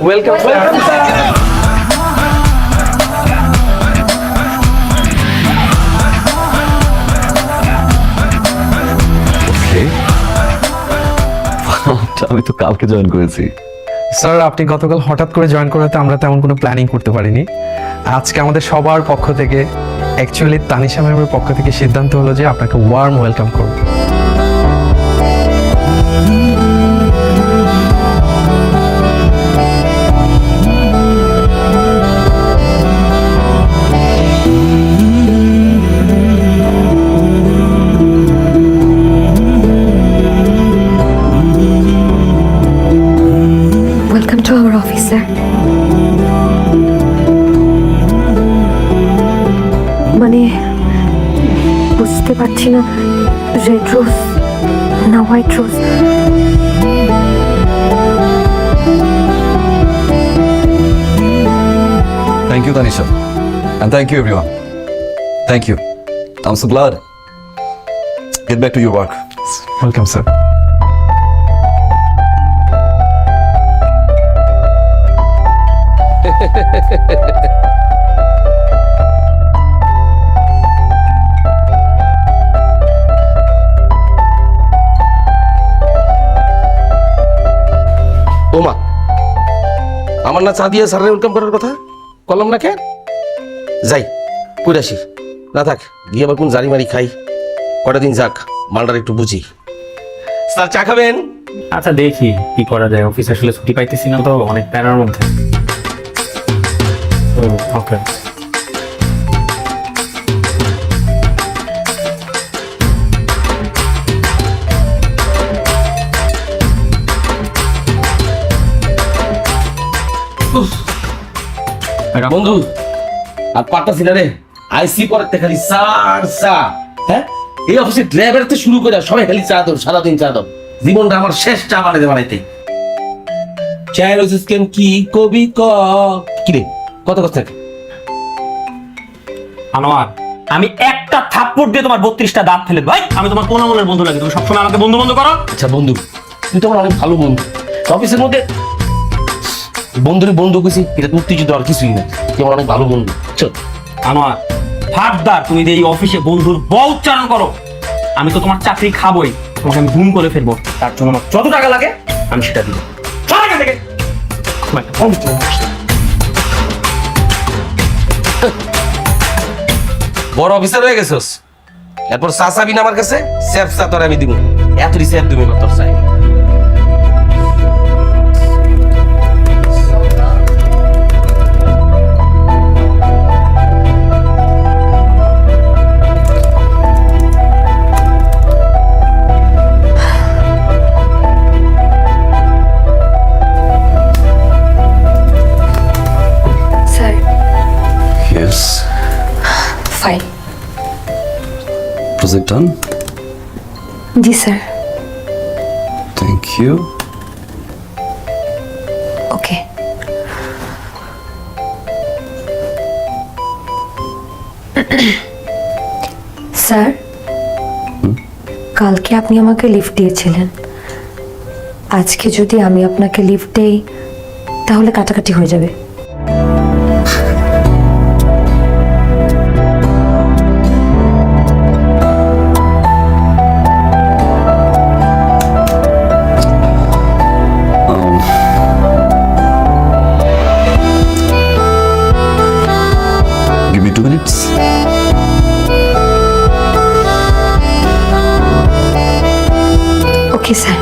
Welcome আমি তো কালকে জয়েন করেছি। স্যার আপনি গতকাল হঠাৎ করে জয়েন করাতে আমরা তেমন কোনো প্ল্যানিং করতে পারিনি। আজকে আমাদের সবার পক্ষ থেকে অ্যাকচুয়ালি তানিশা ম্যামের পক্ষ থেকে সিদ্ধান্ত হলো যে আপনাকে ওয়ার্ম ওয়েলকাম করব। মানে বুঝতে পারছি না রেড রোজ না white rose Thank you, Tanisha. And thank you, everyone. Thank you. I'm so glad. Get back to your work. Welcome sir আমার না দিয়ে স্যারের ওয়েলকাম করার কথা? কলম না কেন যাই আসি। না থাক, গিয়ে আবার কোন জারি মারি খাই। কটা দিন যাক, মালটার একটু বুঝি। স্যার, চা খাবেন? আচ্ছা দেখি কি করা যায়। অফিস আসলে ছুটি পাইতেছি না তো, অনেক প্যারার মধ্যে। ওকে বন্ধু আর পারতাছি না রে। আইসি পরে খালি সার চা হ্যাঁ? এই অফিসে ড্রাইভার থেকে শুরু করে সবাই খালি চা সারাদিন চা দাও। জীবনটা আমার শেষ চা বানাইতে বানাইতে। চায়ের ওই স্কেম কি কবি ক? কি রে? কত কথা আনোয়ার আমি একটা থাপ্পড় দিয়ে তোমার বত্রিশটা দাঁত ফেলে ভাই আমি তোমার কোন মনের বন্ধু লাগে তুমি সবসময় আমাকে বন্ধু বন্ধু করো। আচ্ছা বন্ধু তুই তো আমার অনেক ভালো বন্ধু। অফিসের মধ্যে বন্ধুরে বন্ধু কইছি এটা উত্তেজিত আর কিছুই না। তুই আমার অনেক ভালো বন্ধু। চল। আমার ফাটদার তুমি যে এই অফিসে বন্ধুর ব উচ্চারণ করো আমি তো তোমার চাকরি খাবই তোমাকে আমি গুম করে ফেলব তার জন্য আমার যত টাকা লাগে আমি সেটা দিব। বড় অফিসার হয়ে গেছস? এরপর চাবি আমার কাছে স্যাপ চা তোর আমি দিব। এতটি স্যাপ তুমি তোর চাই fine Project done. G sir Thank you. Okay sir কালকে আপনি আমাকে লিফট দিয়েছিলেন। আজকে যদি আমি আপনাকে লিফট দেই তাহলে কাটাকাটি হয়ে যাবে। Okay sir